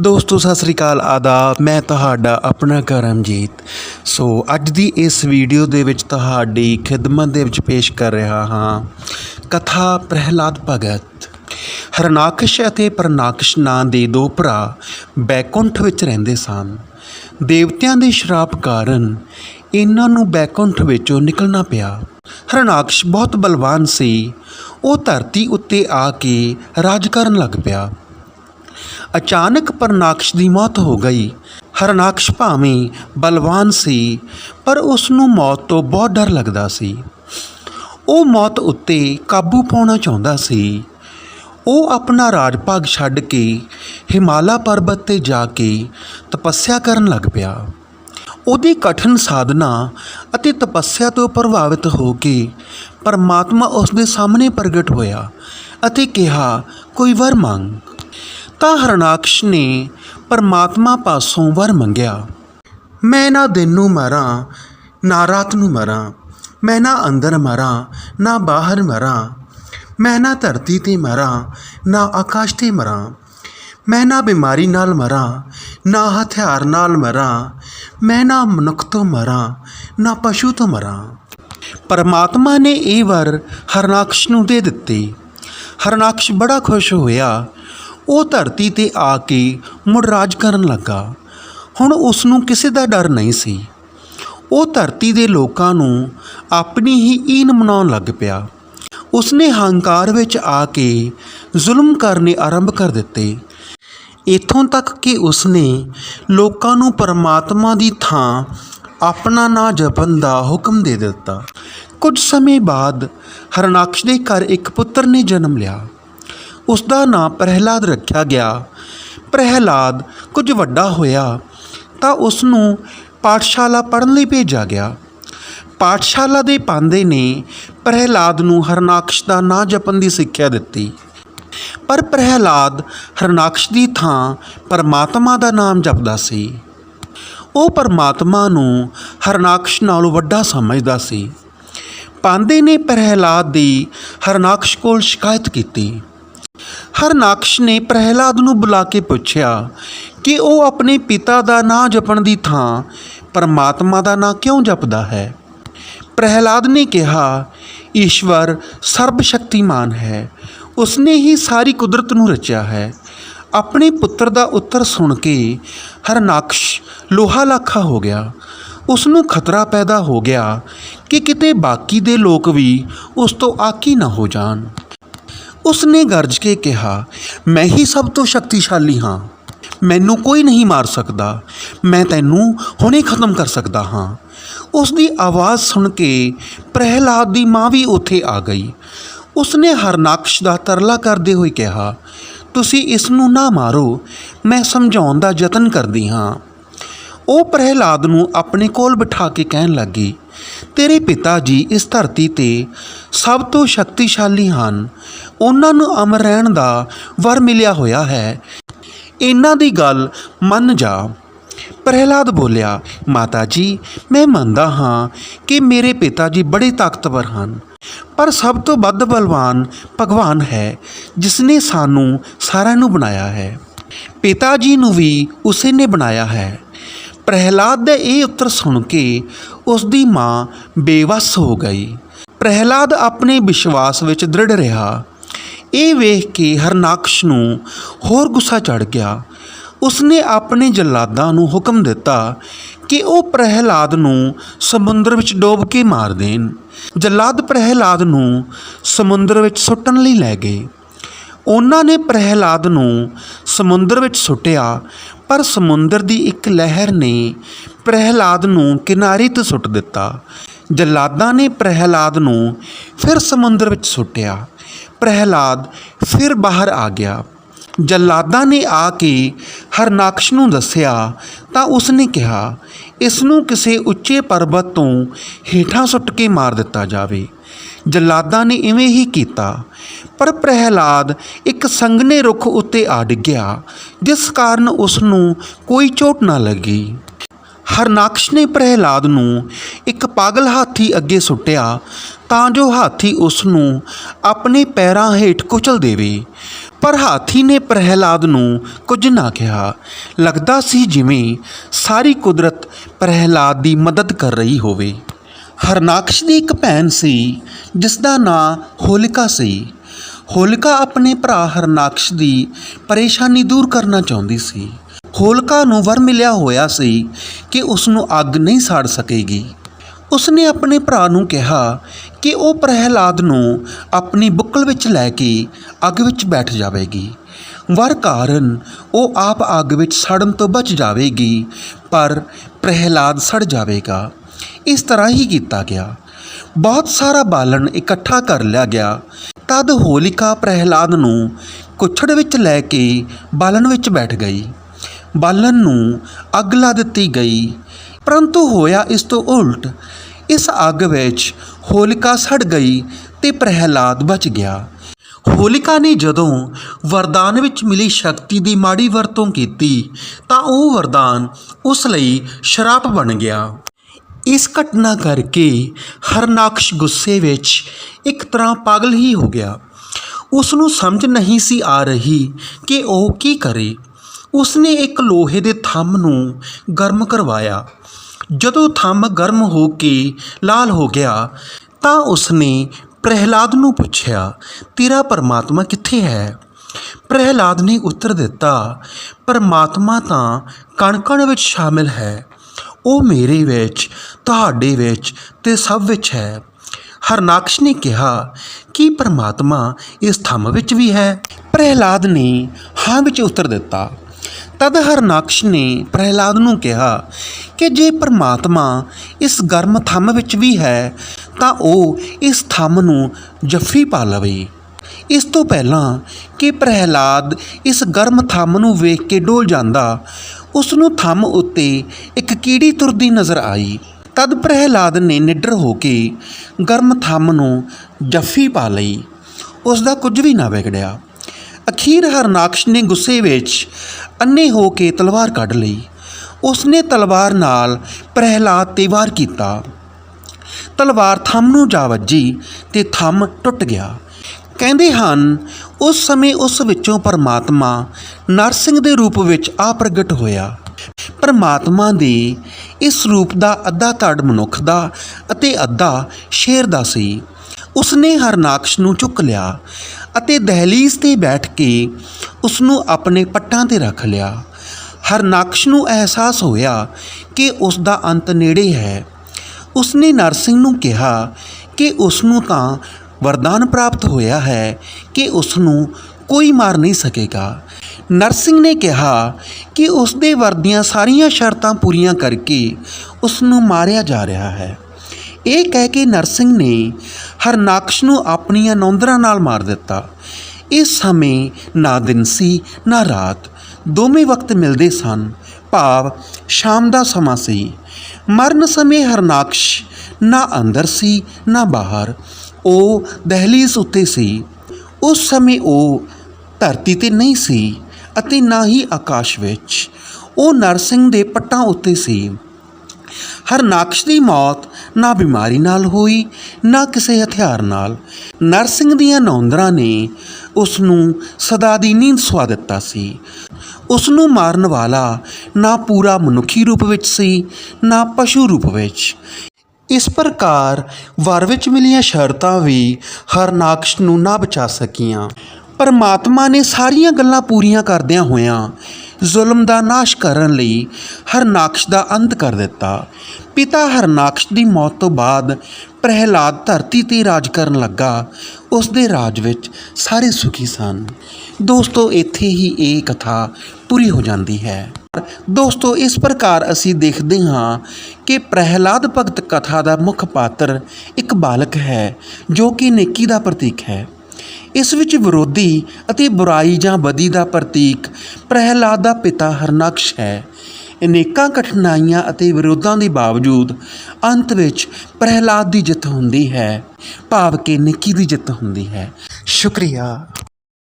ਦੋਸਤੋ, ਸਤਿ ਸ੍ਰੀ ਅਕਾਲ, ਆਦਾਬ। ਮੈਂ ਤੁਹਾਡਾ ਆਪਣਾ ਕਰਮਜੀਤ। ਸੋ, ਅੱਜ ਦੀ ਇਸ ਵੀਡੀਓ ਦੇ ਵਿੱਚ ਤੁਹਾਡੀ ਖਿਦਮਤ ਦੇ ਵਿੱਚ ਪੇਸ਼ ਕਰ ਰਿਹਾ ਹਾਂ। ਕਥਾ ਪ੍ਰਹਿਲਾਦ ਭਗਤ। ਹਰਨਾਕਸ਼ ਅਤੇ ਪ੍ਰਨਾਕਸ਼ ਨਾਂ ਦੇ ਦੋ ਭਰਾ ਬੈਕੁੰਠ ਵਿੱਚ ਰਹਿੰਦੇ ਸਨ। ਦੇਵਤਿਆਂ ਦੇ ਸ਼ਰਾਪ ਕਾਰਨ ਇਹਨਾਂ ਨੂੰ ਬੈਕੁੰਠ ਵਿੱਚੋਂ ਨਿਕਲਣਾ ਪਿਆ। ਹਰਨਾਕਸ਼ ਬਹੁਤ ਬਲਵਾਨ ਸੀ। ਉਹ ਧਰਤੀ ਉੱਤੇ ਆ ਕੇ ਰਾਜ ਕਰਨ ਲੱਗ ਪਿਆ। ਅਚਾਨਕ ਪਰਨਾਕਸ਼ ਦੀ ਮੌਤ ਹੋ ਗਈ। ਹਰਨਾਕਸ਼ ਭਾਵੇਂ ਬਲਵਾਨ ਸੀ, ਪਰ ਉਸ ਨੂੰ ਮੌਤ ਤੋਂ ਬਹੁਤ ਡਰ ਲੱਗਦਾ ਸੀ। ਉਹ ਮੌਤ ਉੱਤੇ ਕਾਬੂ ਪਾਉਣਾ ਚਾਹੁੰਦਾ ਸੀ। ਉਹ ਆਪਣਾ ਰਾਜ ਭਾਗ ਛੱਡ ਕੇ ਹਿਮਾਲਾ ਪਰਬਤ ਤੇ ਜਾ ਕੇ ਤਪੱਸਿਆ ਕਰਨ ਲੱਗ ਪਿਆ। ਉਹਦੀ ਕਠਿਨ ਸਾਧਨਾ ਅਤੇ ਤਪੱਸਿਆ ਤੋਂ ਪ੍ਰਭਾਵਿਤ ਹੋ ਕੇ ਪਰਮਾਤਮਾ ਉਸ ਦੇ ਸਾਹਮਣੇ ਪ੍ਰਗਟ ਹੋਇਆ ਅਤੇ ਕਿਹਾ, ਕੋਈ ਵਰ ਮੰਗ। ਤਾਂ ਹਰਨਾਕਸ਼ ਨੇ ਪਰਮਾਤਮਾ ਪਾਸੋਂ ਵਰ ਮੰਗਿਆ। ਮੈਂ ਨਾ ਦਿਨ ਨੂੰ ਮਰਾਂ, ਨਾ ਰਾਤ ਨੂੰ ਮਰਾਂ, ਮੈਂ ਨਾ ਅੰਦਰ ਮਰਾਂ, ਨਾ ਬਾਹਰ ਮਰਾਂ, ਮੈਂ ਨਾ ਧਰਤੀ ਤੇ ਮਰਾਂ, ਨਾ ਆਕਾਸ਼ ਤੇ ਮਰਾਂ, ਮੈਂ ਨਾ ਬਿਮਾਰੀ ਨਾਲ ਮਰਾਂ, ਨਾ ਹਥਿਆਰ ਨਾਲ ਮਰਾਂ, ਮੈਂ ਨਾ ਮਨੁੱਖ ਤੋਂ ਮਰਾਂ, ਨਾ ਪਸ਼ੂ ਤੋਂ ਮਰਾਂ। ਪਰਮਾਤਮਾ ਨੇ ਇਹ ਵਰ ਹਰਨਾਕਸ਼ ਨੂੰ ਦੇ ਦਿੱਤੇ। ਹਰਨਾਕਸ਼ ਬੜਾ ਖੁਸ਼ ਹੋਇਆ ਉਹ ਧਰਤੀ ਤੇ ਆ ਕੇ ਮੁੜ ਰਾਜ ਕਰਨ ਲੱਗਾ। ਹੁਣ ਉਸ ਨੂੰ ਕਿਸੇ ਦਾ ਡਰ ਨਹੀਂ ਸੀ। ਉਹ ਧਰਤੀ ਦੇ ਲੋਕਾਂ ਨੂੰ ਆਪਣੀ ਹੀ ਈਨ ਮਨਾਉਣ ਲੱਗ ਪਿਆ। ਉਸਨੇ ਹੰਕਾਰ ਵਿੱਚ ਆ ਕੇ ਜ਼ੁਲਮ ਕਰਨੇ ਆਰੰਭ ਕਰ ਦਿੱਤੇ। ਇਥੋਂ ਤੱਕ ਕਿ ਉਸਨੇ ਲੋਕਾਂ ਨੂੰ ਪਰਮਾਤਮਾ ਦੀ ਥਾਂ ਆਪਣਾ ਨਾਂ ਜਪਣ ਦਾ ਹੁਕਮ ਦੇ ਦਿੱਤਾ। ਕੁਝ ਸਮੇਂ ਬਾਅਦ ਹਰਨਾਕਸ਼ ਦੇ ਘਰ ਇੱਕ ਪੁੱਤਰ ਨੇ ਜਨਮ ਲਿਆ। ਉਸ ਦਾ ਨਾਂ ਪ੍ਰਹਿਲਾਦ ਰੱਖਿਆ ਗਿਆ। ਪ੍ਰਹਿਲਾਦ ਕੁਝ ਵੱਡਾ ਹੋਇਆ ਤਾਂ ਉਸ ਨੂੰ ਪਾਠਸ਼ਾਲਾ ਪੜ੍ਹਨ ਲਈ ਭੇਜਿਆ ਗਿਆ। ਪਾਠਸ਼ਾਲਾ ਦੇ ਪਾਂਦੇ ਨੇ ਪ੍ਰਹਿਲਾਦ ਨੂੰ ਹਰਨਾਕਸ਼ ਦਾ ਨਾਂ ਜਪਣ ਦੀ ਸਿੱਖਿਆ ਦਿੱਤੀ। ਪਰ ਪ੍ਰਹਿਲਾਦ ਹਰਨਾਕਸ਼ ਦੀ ਥਾਂ ਪਰਮਾਤਮਾ ਦਾ ਨਾਮ ਜਪਦਾ ਸੀ। ਉਹ ਪਰਮਾਤਮਾ ਨੂੰ ਹਰਨਾਕਸ਼ ਨਾਲੋਂ ਵੱਡਾ ਸਮਝਦਾ ਸੀ। ਪਾਂਦੇ ਨੇ ਪ੍ਰਹਿਲਾਦ ਦੀ ਹਰਨਾਕਸ਼ ਕੋਲ ਸ਼ਿਕਾਇਤ ਕੀਤੀ। ਹਰਨਾਕਸ਼ ਨੇ ਪ੍ਰਹਿਲਾਦ ਨੂੰ ਬੁਲਾ ਕੇ ਪੁੱਛਿਆ ਕਿ ਉਹ ਆਪਣੇ ਪਿਤਾ ਦਾ ਨਾਂ ਜਪਣ ਦੀ ਥਾਂ ਪਰਮਾਤਮਾ ਦਾ ਨਾਂ ਕਿਉਂ ਜਪਦਾ ਹੈ? ਪ੍ਰਹਿਲਾਦ ਨੇ ਕਿਹਾ, ਈਸ਼ਵਰ ਸਰਬ ਸ਼ਕਤੀਮਾਨ ਹੈ। ਉਸਨੇ ਹੀ ਸਾਰੀ ਕੁਦਰਤ ਨੂੰ ਰਚਿਆ ਹੈ। ਆਪਣੇ ਪੁੱਤਰ ਦਾ ਉੱਤਰ ਸੁਣ ਕੇ ਹਰਨਾਕਸ਼ ਲੋਹਾ ਲਾਖਾ ਹੋ ਗਿਆ। ਉਸ ਨੂੰ ਖਤਰਾ ਪੈਦਾ ਹੋ ਗਿਆ ਕਿ ਕਿਤੇ ਬਾਕੀ ਦੇ ਲੋਕ ਵੀ ਉਸ ਤੋਂ ਆਕੀ ਨਾ ਹੋ ਜਾਣ। ਉਸਨੇ ਗਰਜ ਕੇ ਕਿਹਾ, ਮੈਂ ਹੀ ਸਭ ਤੋਂ ਸ਼ਕਤੀਸ਼ਾਲੀ ਹਾਂ। ਮੈਨੂੰ ਕੋਈ ਨਹੀਂ ਮਾਰ ਸਕਦਾ। ਮੈਂ ਤੈਨੂੰ ਹੁਣੇ ਖਤਮ ਕਰ ਸਕਦਾ ਹਾਂ। ਉਸ ਦੀ ਆਵਾਜ਼ ਸੁਣ ਕੇ ਪ੍ਰਹਿਲਾਦ ਦੀ ਮਾਂ ਵੀ ਉੱਥੇ ਆ ਗਈ। ਉਸਨੇ ਹਰਨਾਕਸ਼ ਦਾ ਤਰਲਾ ਕਰਦੇ ਹੋਏ ਕਿਹਾ, ਤੁਸੀਂ ਇਸ ਨੂੰ ਨਾ ਮਾਰੋ। ਮੈਂ ਸਮਝਾਉਣ ਦਾ ਯਤਨ ਕਰਦੀ ਹਾਂ। ਉਹ ਪ੍ਰਹਿਲਾਦ ਨੂੰ ਆਪਣੇ ਕੋਲ ਬਿਠਾ ਕੇ ਕਹਿਣ ਲੱਗੀ, ਤੇਰੇ ਪਿਤਾ ਜੀ ਇਸ ਧਰਤੀ ਤੇ ਸਭ ਤੋਂ ਸ਼ਕਤੀਸ਼ਾਲੀ ਹਨ। ਉਹਨਾਂ ਨੂੰ ਅਮਰ ਰਹਿਣ ਦਾ ਵਰ ਮਿਲਿਆ ਹੋਇਆ ਹੈ। ਇਹਨਾਂ ਦੀ ਗੱਲ ਮੰਨ ਜਾ। ਪ੍ਰਹਿਲਾਦ ਬੋਲਿਆ, ਮਾਤਾ ਜੀ, ਮੈਂ ਮੰਨਦਾ ਹਾਂ ਕਿ ਮੇਰੇ ਪਿਤਾ ਜੀ ਬੜੇ ਤਾਕਤਵਰ ਹਨ, ਪਰ ਸਭ ਤੋਂ ਵੱਧ ਬਲਵਾਨ ਭਗਵਾਨ ਹੈ ਜਿਸ ਨੇ ਸਾਨੂੰ ਸਾਰਿਆਂ ਨੂੰ ਬਣਾਇਆ ਹੈ। ਪਿਤਾ ਜੀ ਨੂੰ ਵੀ ਉਸੇ ਨੇ ਬਣਾਇਆ ਹੈ। ਪ੍ਰਹਿਲਾਦ ਦਾ ਇਹ ਉੱਤਰ ਸੁਣ ਕੇ ਉਸ ਦੀ ਮਾਂ ਬੇਵੱਸ ਹੋ ਗਈ। ਪ੍ਰਹਿਲਾਦ ਆਪਣੇ ਵਿਸ਼ਵਾਸ ਵਿੱਚ ਦ੍ਰਿੜ ਰਿਹਾ। ਇਹ ਵੇਖ ਕੇ ਹਰਨਾਕਸ਼ ਨੂੰ ਹੋਰ ਗੁੱਸਾ ਚੜ ਗਿਆ। ਉਸਨੇ ਆਪਣੇ ਜਲਾਦਾਂ ਨੂੰ ਹੁਕਮ ਦਿੱਤਾ ਕਿ ਉਹ ਪ੍ਰਹਿਲਾਦ ਨੂੰ ਸਮੁੰਦਰ ਵਿੱਚ ਡੋਬ ਕੇ ਮਾਰ ਦੇਣ। ਜਲਾਦ ਪ੍ਰਹਿਲਾਦ ਨੂੰ ਸਮੁੰਦਰ ਵਿੱਚ ਸੁੱਟਣ ਲਈ ਲੈ ਗਏ। ਉਹਨਾਂ ਨੇ ਪ੍ਰਹਿਲਾਦ ਨੂੰ ਸਮੁੰਦਰ ਵਿੱਚ ਸੁੱਟਿਆ, ਪਰ ਸਮੁੰਦਰ ਦੀ ਇੱਕ ਲਹਿਰ ਨੇ ਪ੍ਰਹਿਲਾਦ ਨੂੰ ਕਿਨਾਰੇ ਤੋਂ ਸੁੱਟ ਦਿੱਤਾ। ਜਲਾਦਾਂ ਨੇ ਪ੍ਰਹਿਲਾਦ ਨੂੰ ਫਿਰ ਸਮੁੰਦਰ ਵਿੱਚ ਸੁੱਟਿਆ। ਪ੍ਰਹਿਲਾਦ ਫਿਰ ਬਾਹਰ ਆ ਗਿਆ। ਜਲਾਦਾਂ ਨੇ ਆ ਕੇ ਹਰਨਾਕਸ਼ ਨੂੰ ਦੱਸਿਆ, ਤਾਂ ਉਸਨੇ ਕਿਹਾ ਇਸ ਨੂੰ ਕਿਸੇ ਉੱਚੇ ਪਰਬਤ ਤੋਂ ਹੇਠਾਂ ਸੁੱਟ ਕੇ ਮਾਰ ਦਿੱਤਾ ਜਾਵੇ। ਜਲਾਦਾਂ ਨੇ ਇਵੇਂ ਹੀ ਕੀਤਾ, ਪਰ ਪ੍ਰਹਿਲਾਦ ਇੱਕ ਸੰਗਨੇ ਰੁੱਖ ਉੱਤੇ ਆ ਡਿੱਗਿਆ, ਜਿਸ ਕਾਰਨ ਉਸ ਨੂੰ ਕੋਈ ਚੋਟ ਨਾ ਲੱਗੀ। ਹਰਨਾਕਸ਼ ਨੇ ਪ੍ਰਹਿਲਾਦ ਨੂੰ ਇੱਕ ਪਾਗਲ ਹਾਥੀ ਅੱਗੇ ਸੁੱਟਿਆ ਤਾਂ ਜੋ ਹਾਥੀ ਉਸ ਨੂੰ ਆਪਣੇ ਪੈਰਾਂ ਹੇਠ ਕੁਚਲ ਦੇਵੇ। ਪਰ ਹਾਥੀ ਨੇ ਪ੍ਰਹਿਲਾਦ ਨੂੰ ਕੁਝ ਨਾ ਕਿਹਾ। ਲੱਗਦਾ ਸੀ ਜਿਵੇਂ ਸਾਰੀ ਕੁਦਰਤ ਪ੍ਰਹਿਲਾਦ ਦੀ ਮਦਦ ਕਰ ਰਹੀ ਹੋਵੇ। ਹਰਨਾਕਸ਼ ਦੀ ਇੱਕ ਭੈਣ ਸੀ ਜਿਸ ਦਾ ਨਾਂ ਹੋਲਿਕਾ ਸੀ। ਹੋਲਿਕਾ ਆਪਣੇ ਭਰਾ ਹਰਨਾਕਸ਼ ਦੀ ਪਰੇਸ਼ਾਨੀ ਦੂਰ ਕਰਨਾ ਚਾਹੁੰਦੀ ਸੀ। ਹੋਲਕਾ ਨੂੰ ਵਰ ਮਿਲਿਆ ਹੋਇਆ ਸੀ ਕਿ ਉਸ ਨੂੰ ਅੱਗ ਨਹੀਂ ਸਾੜ ਸਕੇਗੀ। ਉਸਨੇ ਆਪਣੇ ਭਰਾ ਨੂੰ ਕਿਹਾ ਕਿ ਉਹ ਪ੍ਰਹਿਲਾਦ ਨੂੰ ਆਪਣੀ ਬੁੱਕਲ ਵਿੱਚ ਲੈ ਕੇ ਅੱਗ ਵਿੱਚ ਬੈਠ ਜਾਵੇਗੀ। ਵਰ ਕਾਰਨ ਉਹ ਆਪ ਅੱਗ ਵਿੱਚ ਸੜਨ ਤੋਂ ਬਚ ਜਾਵੇਗੀ, ਪਰ ਪ੍ਰਹਿਲਾਦ ਸੜ ਜਾਵੇਗਾ। ਇਸ ਤਰ੍ਹਾਂ ਹੀ ਕੀਤਾ ਗਿਆ। ਬਹੁਤ ਸਾਰਾ ਬਾਲਣ ਇਕੱਠਾ ਕਰ ਲਿਆ ਗਿਆ। ਤਦ ਹੋਲਿਕਾ ਪ੍ਰਹਿਲਾਦ ਨੂੰ ਕੁੱਛੜ ਵਿੱਚ ਲੈ ਕੇ ਬਾਲਣ ਵਿੱਚ ਬੈਠ ਗਈ। ਬਾਲਣ ਨੂੰ ਅੱਗ ਲਾ ਦਿੱਤੀ ਗਈ। ਪਰੰਤੂ ਹੋਇਆ ਇਸ ਤੋਂ ਉਲਟ। ਇਸ ਅੱਗ ਵਿੱਚ ਹੋਲਿਕਾ ਸੜ ਗਈ ਤੇ ਪ੍ਰਹਿਲਾਦ ਬਚ ਗਿਆ। ਹੋਲਿਕਾ ਨੇ ਜਦੋਂ ਵਰਦਾਨ ਵਿੱਚ ਮਿਲੀ ਸ਼ਕਤੀ ਦੀ ਮਾੜੀ ਵਰਤੋਂ ਕੀਤੀ, ਤਾਂ ਉਹ ਵਰਦਾਨ ਉਸ ਲਈ ਸ਼ਰਾਪ ਬਣ ਗਿਆ। ਇਸ ਘਟਨਾ ਕਰਕੇ ਹਰਨਾਕਸ਼ ਗੁੱਸੇ ਵਿੱਚ ਇੱਕ ਤਰ੍ਹਾਂ ਪਾਗਲ ਹੀ ਹੋ ਗਿਆ। ਉਸ ਨੂੰ ਸਮਝ ਨਹੀਂ ਸੀ ਆ ਰਹੀ ਕਿ ਉਹ ਕੀ ਕਰੇ। ਉਸਨੇ ਇੱਕ ਲੋਹੇ ਦੇ ਥੰਮ ਨੂੰ ਗਰਮ ਕਰਵਾਇਆ। ਜਦੋਂ ਥੰਮ ਗਰਮ ਹੋ ਕੇ ਲਾਲ ਹੋ ਗਿਆ, ਤਾਂ ਉਸਨੇ ਪ੍ਰਹਿਲਾਦ ਨੂੰ ਪੁੱਛਿਆ, ਤੇਰਾ ਪਰਮਾਤਮਾ ਕਿੱਥੇ ਹੈ? ਪ੍ਰਹਿਲਾਦ ਨੇ ਉੱਤਰ ਦਿੱਤਾ, ਪਰਮਾਤਮਾ ਤਾਂ ਕਣ-ਕਣ ਵਿੱਚ ਸ਼ਾਮਿਲ ਹੈ। ਉਹ ਮੇਰੇ ਵਿੱਚ, ਤੁਹਾਡੇ ਵਿੱਚ ਤੇ ਸਭ ਵਿੱਚ ਹੈ। ਹਰਨਾਕਸ਼ ਨੇ ਕਿਹਾ, ਕਿ ਪਰਮਾਤਮਾ ਇਸ ਥੰਮ ਵਿੱਚ ਵੀ ਹੈ? ਪ੍ਰਹਿਲਾਦ ਨੇ ਹਾਂ ਵਿੱਚ ਉੱਤਰ ਦਿੱਤਾ ਤਦ ਹਰਨਾਕਸ਼ ਨੇ ਪ੍ਰਹਿਲਾਦ ਨੂੰ ਕਿਹਾ ਕਿ ਜੇ ਪਰਮਾਤਮਾ ਇਸ ਗਰਮ ਥੰਮ ਵਿੱਚ ਵੀ ਹੈ, ਤਾਂ ਉਹ ਇਸ ਥੰਮ ਨੂੰ ਜੱਫੀ ਪਾ ਲਵੇ। ਇਸ ਤੋਂ ਪਹਿਲਾਂ ਕਿ ਪ੍ਰਹਿਲਾਦ ਇਸ ਗਰਮ ਥੰਮ ਨੂੰ ਵੇਖ ਕੇ ਡੋਲ ਜਾਂਦਾ ਉਸ ਨੂੰ ਥੰਮ ਉੱਤੇ ਇੱਕ ਕੀੜੀ ਤੁਰਦੀ ਨਜ਼ਰ ਆਈ। ਤਦ ਪ੍ਰਹਿਲਾਦ ਨੇ ਨਿਡਰ ਹੋ ਕੇ ਗਰਮ ਥੰਮ ਨੂੰ ਜੱਫੀ ਪਾ ਲਈ। ਉਸ ਦਾ ਕੁਝ ਵੀ ਨਾ ਵਿਗੜਿਆ। ਅਖੀਰ ਹਰਨਾਕਸ਼ ਨੇ ਗੁੱਸੇ ਵਿੱਚ ਅੰਨੇ ਹੋ ਕੇ ਤਲਵਾਰ ਕੱਢ ਲਈ। ਉਸਨੇ ਤਲਵਾਰ ਨਾਲ ਪ੍ਰਹਿਲਾਦ ਤੇ ਵਾਰ ਕੀਤਾ। ਤਲਵਾਰ ਥੰਮ ਨੂੰ ਜਾ ਵੱਜੀ ਤੇ ਥੰਮ ਟੁੱਟ ਗਿਆ। ਕਹਿੰਦੇ ਹਨ, ਉਸ ਸਮੇਂ ਉਸ ਵਿੱਚੋਂ ਪਰਮਾਤਮਾ ਨਰਸਿੰਘ ਦੇ ਰੂਪ ਵਿੱਚ ਆ ਪ੍ਰਗਟ ਹੋਇਆ। ਪਰਮਾਤਮਾ ਦੇ ਇਸ ਰੂਪ ਦਾ ਅੱਧਾ ਧੜ ਮਨੁੱਖ ਦਾ ਅਤੇ ਅੱਧਾ ਸ਼ੇਰ ਦਾ ਸੀ। ਉਸਨੇ ਹਰਨਾਕਸ਼ ਨੂੰ ਚੁੱਕ ਲਿਆ। ਅਤੇ ਦਹਲੀਜ਼ ਤੇ ਬੈਠ ਕੇ ਉਸ ਨੂੰ ਆਪਣੇ ਪੱਟਾਂ ਤੇ ਰੱਖ ਲਿਆ। ਹਰਨਾਕਸ਼ ਨੂੰ ਅਹਿਸਾਸ ਹੋਇਆ ਕਿ ਉਸ ਦਾ ਅੰਤ ਨੇੜੇ ਹੈ। ਉਸ ਨੇ ਨਰਸਿੰਘ ਨੂੰ ਕਿਹਾ ਕਿ ਉਸ ਨੂੰ ਤਾਂ ਵਰਦਾਨ ਪ੍ਰਾਪਤ ਹੋਇਆ ਹੈ ਕਿ ਉਸ ਨੂੰ ਕੋਈ ਮਾਰ ਨਹੀਂ ਸਕੇਗਾ। ਨਰਸਿੰਘ ਨੇ ਕਿਹਾ ਕਿ ਉਸ ਦੇ ਵਰ ਸਾਰੀਆਂ ਸ਼ਰਤਾਂ ਪੂਰੀਆਂ ਕਰਕੇ ਉਸ ਨੂੰ ਮਾਰਿਆ ਜਾ ਰਿਹਾ ਹੈ। ਇਹ ਕਹਿ ਕੇ ਨਰਸਿੰਘ ਨੇ ਹਰਨਾਕਸ਼ ਨੂੰ ਆਪਣੀਆਂ ਨੌਂਦਰਾਂ ਨਾਲ ਮਾਰ ਦਿੱਤਾ। ਇਸ ਸਮੇਂ ਨਾ ਦਿਨ ਸੀ, ਨਾ ਰਾਤ। ਦੋਵੇਂ ਵਕਤ ਮਿਲਦੇ ਸਨ। ਭਾਵ ਸ਼ਾਮ ਦਾ ਸਮਾਂ ਸੀ। ਮਰਨ ਸਮੇਂ ਹਰਨਾਕਸ਼ ਨਾ ਅੰਦਰ ਸੀ, ਨਾ ਬਾਹਰ। ਉਹ ਦਹਲੀਜ਼ ਉੱਤੇ ਸੀ। ਉਸ ਸਮੇਂ ਉਹ ਧਰਤੀ ਤੇ ਨਹੀਂ ਸੀ ਅਤੇ ਨਾ ਹੀ ਆਕਾਸ਼ ਵਿੱਚ। ਉਹ ਨਰਸਿੰਘ ਦੇ ਪੱਟਾਂ ਉੱਤੇ ਸੀ। ਹਰਨਾਕਸ਼ ਦੀ ਮੌਤ ਨਾ ਬਿਮਾਰੀ ਨਾਲ ਹੋਈ, ਨਾ ਕਿਸੇ ਹਥਿਆਰ ਨਾਲ। ਨਰਸਿੰਘ ਦੀਆਂ ਨੌਂਦਰਾਂ ਨੇ ਉਸ ਨੂੰ ਸਦਾ ਦੀ ਨੀਂਦ ਸਵਾ ਦਿੱਤਾ ਸੀ। ਉਸ ਨੂੰ ਮਾਰਨ ਵਾਲਾ ਨਾ ਪੂਰਾ ਮਨੁੱਖੀ ਰੂਪ ਵਿੱਚ ਸੀ, ਨਾ ਪਸ਼ੂ ਰੂਪ ਵਿੱਚ। ਇਸ ਪ੍ਰਕਾਰ ਵਰ ਵਿੱਚ ਮਿਲੀਆਂ ਸ਼ਰਤਾਂ ਵੀ ਹਰਨਾਕਸ਼ ਨੂੰ ਨਾ ਬਚਾ ਸਕੀਆਂ। ਪਰਮਾਤਮਾ ਨੇ ਸਾਰੀਆਂ ਗੱਲਾਂ ਪੂਰੀਆਂ ਕਰਦਿਆਂ ਹੋਇਆਂ ਜ਼ੁਲਮ ਦਾ ਨਾਸ਼ ਕਰਨ ਲਈ ਹਰਨਾਕਸ਼ ਦਾ ਅੰਤ ਕਰ ਦਿੱਤਾ। ਪਿਤਾ ਹਰਨਾਕਸ਼ ਦੀ ਮੌਤ ਤੋਂ ਬਾਅਦ ਪ੍ਰਹਿਲਾਦ ਧਰਤੀ ਤੇ ਰਾਜ ਕਰਨ ਲੱਗਾ। ਉਸ ਦੇ ਰਾਜ ਵਿੱਚ ਸਾਰੇ ਸੁਖੀ ਸਨ। ਦੋਸਤੋ, ਇੱਥੇ ਹੀ ਇਹ ਕਥਾ ਪੂਰੀ ਹੋ ਜਾਂਦੀ ਹੈ। ਦੋਸਤੋ, ਇਸ ਪ੍ਰਕਾਰ ਅਸੀਂ ਦੇਖਦੇ ਹਾਂ ਕਿ ਪ੍ਰਹਿਲਾਦ ਭਗਤ ਕਥਾ ਦਾ ਮੁੱਖ ਪਾਤਰ ਇੱਕ ਬਾਲਕ ਹੈ, ਜੋ ਕਿ ਨੇਕੀ ਦਾ ਪ੍ਰਤੀਕ ਹੈ। ਇਸ ਵਿੱਚ ਵਿਰੋਧੀ ਅਤੇ ਬੁਰਾਈ ਜਾਂ ਬਦੀ ਦਾ ਪ੍ਰਤੀਕ ਪ੍ਰਹਿਲਾਦ ਦਾ ਪਿਤਾ ਹਰਨਕਸ਼ ਹੈ। ਅਨੇਕਾਂ ਕਠਿਨਾਈਆਂ ਅਤੇ ਵਿਰੋਧਾਂ ਦੇ ਬਾਵਜੂਦ ਅੰਤ ਵਿੱਚ ਪ੍ਰਹਿਲਾਦ ਦੀ ਜਿੱਤ ਹੁੰਦੀ ਹੈ। ਭਾਵ ਕਿ ਨਿੱਕੀ ਦੀ ਜਿੱਤ ਹੁੰਦੀ ਹੈ। ਸ਼ੁਕਰੀਆ।